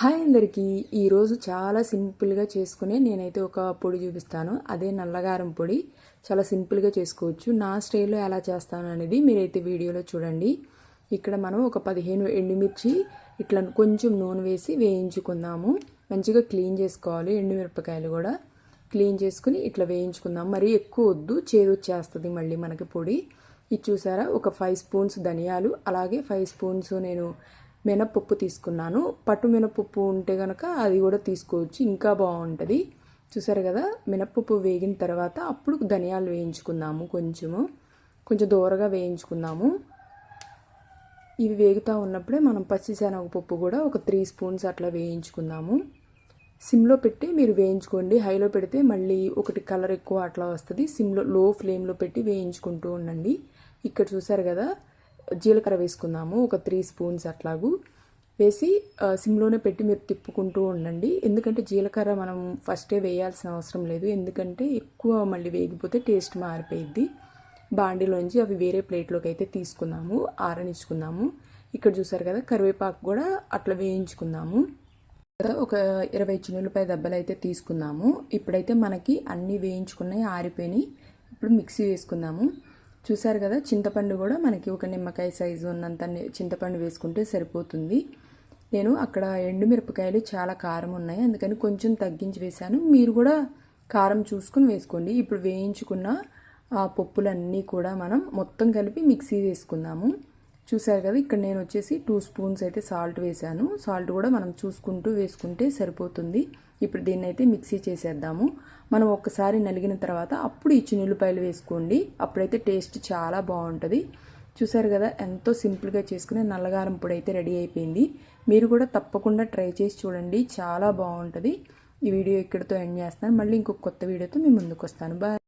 Hi అందరికీ. ఈరోజు చాలా సింపుల్గా చేసుకునే నేనైతే ఒక పొడి చూపిస్తాను. అదే నల్లగారం పొడి. చాలా సింపుల్గా చేసుకోవచ్చు. నా స్టైల్లో ఎలా చేస్తాను అనేది మీరైతే వీడియోలో చూడండి. ఇక్కడ మనం ఒక పదిహేను ఎండుమిర్చి ఇట్లా కొంచెం నూనె వేసి వేయించుకుందాము. మంచిగా క్లీన్ చేసుకోవాలి ఎండుమిరపకాయలు కూడా. క్లీన్ చేసుకుని ఇట్లా వేయించుకుందాం మరి ఎక్కువ వద్దు. చేదొచ్చేస్తుంది మళ్ళీ మనకి పొడి. ఇది చూసారా? ఒక ఫైవ్ స్పూన్స్ ధనియాలు అలాగే ఫైవ్ స్పూన్స్ నేను మినపప్పు తీసుకున్నాను. పట్టు మినపప్పు ఉంటే కనుక అది కూడా తీసుకోవచ్చు. ఇంకా బాగుంటుంది. చూసారు కదా మినపప్పు వేగిన తర్వాత అప్పుడు ధనియాలు వేయించుకుందాము కొంచెము. కొంచెం దూరగా వేయించుకుందాము. ఇవి వేగుతూ ఉన్నప్పుడే మనం పచ్చిశనగపప్పు కూడా ఒక త్రీ స్పూన్స్ అట్లా వేయించుకుందాము. సిమ్లో పెట్టి మీరు వేయించుకోండి. హైలో పెడితే మళ్ళీ ఒకటి కలర్ ఎక్కువ అట్లా వస్తుంది. సిమ్లో లో ఫ్లేమ్లో పెట్టి వేయించుకుంటూ ఉండండి. ఇక్కడ చూసారు కదా జీలకర్ర వేసుకుందాము ఒక త్రీ స్పూన్స్ అట్లాగు. వేసి సిమ్లోనే పెట్టి మీరు తిప్పుకుంటూ ఉండండి. ఎందుకంటే జీలకర్ర మనం ఫస్టే వేయాల్సిన అవసరం లేదు. ఎందుకంటే ఎక్కువ మళ్ళీ వేగిపోతే టేస్ట్ మారిపోయిద్ది. బాండీలోంచి అవి వేరే ప్లేట్లోకి అయితే తీసుకుందాము ఆరనిచ్చుకుందాము. ఇక్కడ చూసారు కదా కరివేపాకు కూడా అట్లా వేయించుకుందాము. ఒక ఇరవై చిన్నులపై దెబ్బలు అయితే తీసుకుందాము. ఇప్పుడైతే మనకి అన్నీ వేయించుకున్నాయి ఆరిపోయినాయి. ఇప్పుడు మిక్సీ వేసుకుందాము. చూసారు కదా చింతపండు కూడా మనకి ఒక నిమ్మకాయ సైజు ఉన్నంత చింతపండు వేసుకుంటే సరిపోతుంది. నేను అక్కడ ఎండుమిరపకాయలు చాలా కారం ఉన్నాయి అందుకని కొంచెం తగ్గించి వేశాను. మీరు కూడా కారం చూసుకుని వేసుకోండి. ఇప్పుడు వేయించుకున్న ఆ పప్పులన్నీ కూడా మనం మొత్తం కలిపి మిక్సీ వేసుకుందాము. చూసారు కదా ఇక్కడ నేను వచ్చేసి టూ స్పూన్స్ అయితే సాల్ట్ వేసాను సాల్ట్ కూడా మనం చూసుకుంటూ వేసుకుంటే సరిపోతుంది. ఇప్పుడు దీన్ని అయితే మిక్సీ చేసేద్దాము. మనం ఒక్కసారి నలిగిన తర్వాత అప్పుడు ఈ చిన్నులపాయలు వేసుకోండి. అప్పుడైతే టేస్ట్ చాలా బాగుంటుంది. చూసారు కదా ఎంతో సింపుల్గా చేసుకునే నల్లగారం పొడి అయితే రెడీ అయిపోయింది. మీరు కూడా తప్పకుండా ట్రై చేసి చూడండి. చాలా బాగుంటుంది. ఈ వీడియో ఇక్కడితో ఎండ్ చేస్తాను మళ్ళీ ఇంకొక కొత్త వీడియోతో మీ ముందుకు వస్తాను. బాయ్